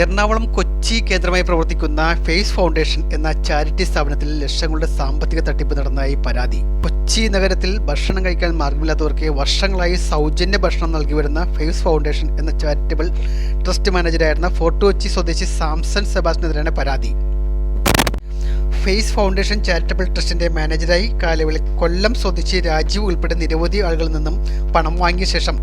എറണാകുളം കൊച്ചി കേന്ദ്രമായി പ്രവർത്തിക്കുന്ന face foundation എന്ന ചാരിറ്റി സ്ഥാപനത്തിൽ ലക്ഷങ്ങളുടെ സാമ്പത്തിക തട്ടിപ്പ് നടന്നതായി പരാതി. കൊച്ചി നഗരത്തിൽ ഭക്ഷണം കഴിക്കാൻ മാർഗമില്ലാത്തവർക്ക് വർഷങ്ങളായി സൗജന്യ ഭക്ഷണം നൽകി വരുന്ന ഫേസ് ഫൗണ്ടേഷൻ എന്ന ചാരിറ്റബിൾ ട്രസ്റ്റ് മാനേജരായിരുന്ന ഫോർട്ട് കൊച്ചി സ്വദേശി സാംസൺ സെബാസ്റ്റിനെതിരാണ് പരാതി. ഫേസ് ഫൗണ്ടേഷൻ ചാരിറ്റബിൾ ട്രസ്റ്റിന്റെ മാനേജരായി കാലവിളി കൊല്ലം സ്വദേശി രാജീവ് ഉൾപ്പെടെ നിരവധി ആളുകളിൽ നിന്നും പണം വാങ്ങിയ ശേഷം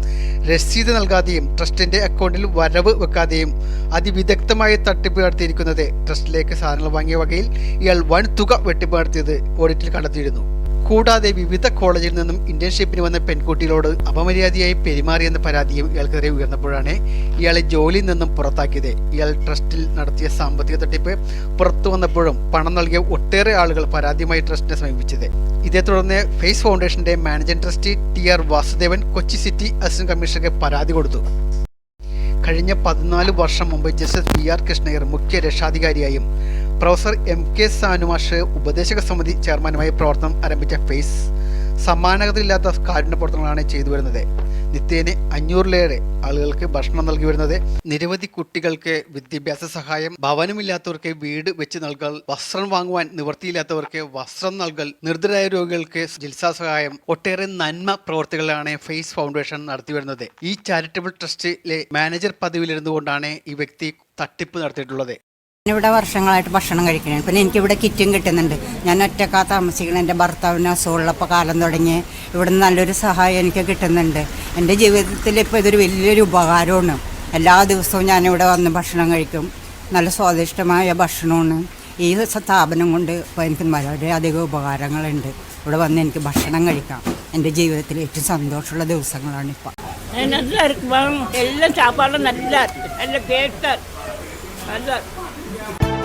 രസീത് നൽകാതെയും ട്രസ്റ്റിന്റെ അക്കൗണ്ടിൽ വരവ് വെക്കാതെയും അതിവിദഗ്ധമായ തട്ടിപ്പ് നടത്തിയിരിക്കുന്നത് ട്രസ്റ്റിലേക്ക് സാധനങ്ങൾ വാങ്ങിയ വകയിൽ ഇയാൾ വൻ തുക വെട്ടിപ്പ് നടത്തിയത് ഓഡിറ്റിൽ കണ്ടെത്തിയിരുന്നു. കൂടാതെ വിവിധ കോളേജിൽ നിന്നും ഇന്റേൺഷിപ്പിന് വന്ന പെൺകുട്ടികളോട് അപമര്യാദയായി പെരുമാറിയെന്ന പരാതിയും ഇയാൾക്കെതിരെ ഉയർന്നപ്പോഴാണ് ഇയാളെ ജോലിയിൽ നിന്നും പുറത്താക്കിയത്. ഇയാൾ ട്രസ്റ്റിൽ നടത്തിയ സാമ്പത്തിക തട്ടിപ്പ് പുറത്തു വന്നപ്പോഴും പണം നൽകിയ ഒട്ടേറെ ആളുകൾ പരാതിയുമായി ട്രസ്റ്റിനെ സമീപിച്ചത്. ഇതേ തുടർന്ന് ഫേസ് ഫൗണ്ടേഷന്റെ managing trustee T R Vasudevan Kochi city assistant കമ്മീഷണർക്ക് പരാതി കൊടുത്തു. കഴിഞ്ഞ പതിനാല് വർഷം മുമ്പ് ജസ്റ്റിസ് പി ആർ കൃഷ്ണയർ മുഖ്യ രക്ഷാധികാരിയായും പ്രൊഫസർ എം കെ സാനുമാഷ് ഉപദേശക സമിതി ചെയർമാനുമായി പ്രവർത്തനം ആരംഭിച്ച ഫേസ് സമാനതയില്ലാത്ത കാരുണ്യ പ്രവർത്തനങ്ങളാണ് ചെയ്തു വരുന്നത്. നിത്യേന അഞ്ഞൂറിലേറെ ആളുകൾക്ക് ഭക്ഷണം നൽകി വരുന്നത്. നിരവധി കുട്ടികൾക്ക് വിദ്യാഭ്യാസ സഹായം ഭവനമില്ലാത്തവർക്ക് വീട് വെച്ച് നൽകൽ വസ്ത്രം വാങ്ങുവാൻ നിവൃത്തിയില്ലാത്തവർക്ക് വസ്ത്രം നൽകൽ നിർദ്ധരായ രോഗികൾക്ക് ചികിത്സാ സഹായം ഒട്ടേറെ നന്മ പ്രവർത്തികളാണ് ഫേസ് ഫൗണ്ടേഷൻ നടത്തി വരുന്നത്. ഈ ചാരിറ്റബിൾ ട്രസ്റ്റിലെ മാനേജർ പദവിയിലിരുന്നുകൊണ്ടാണ് ഈ വ്യക്തി തട്ടിപ്പ് നടത്തിയിട്ടുള്ളത്. ഇവിടെ വർഷങ്ങളായിട്ട് ഭക്ഷണം കഴിക്കണം. പിന്നെ എനിക്കിവിടെ കിറ്റും കിട്ടുന്നുണ്ട്. ഞാൻ ഒറ്റക്കാ താമസിക്കണം. എന്റെ ഭർത്താവിന് അസുഖമുള്ളപ്പോൾ കാലം തുടങ്ങി ഇവിടെ നല്ലൊരു സഹായം എനിക്ക് കിട്ടുന്നുണ്ട്. എന്റെ ജീവിതത്തിൽ ഇപ്പോൾ ഇതൊരു വലിയൊരു ഉപകാരമാണ്. എല്ലാ ദിവസവും ഞാനിവിടെ വന്ന് ഭക്ഷണം കഴിക്കും. നല്ല സ്വാദിഷ്ടമായ ഭക്ഷണമാണ്. ഈ സ്ഥാപനം കൊണ്ട് ഇപ്പോൾ എനിക്ക് വളരെയധികം ഉപകാരങ്ങളുണ്ട്. ഇവിടെ വന്ന് എനിക്ക് ഭക്ഷണം കഴിക്കാം. എന്റെ ജീവിതത്തിൽ ഏറ്റവും സന്തോഷമുള്ള ദിവസങ്ങളാണ് ഇപ്പം. എല്ലാം സാപ്പാടും നല്ല നല്ല കേട്ട നല്ല Thank you.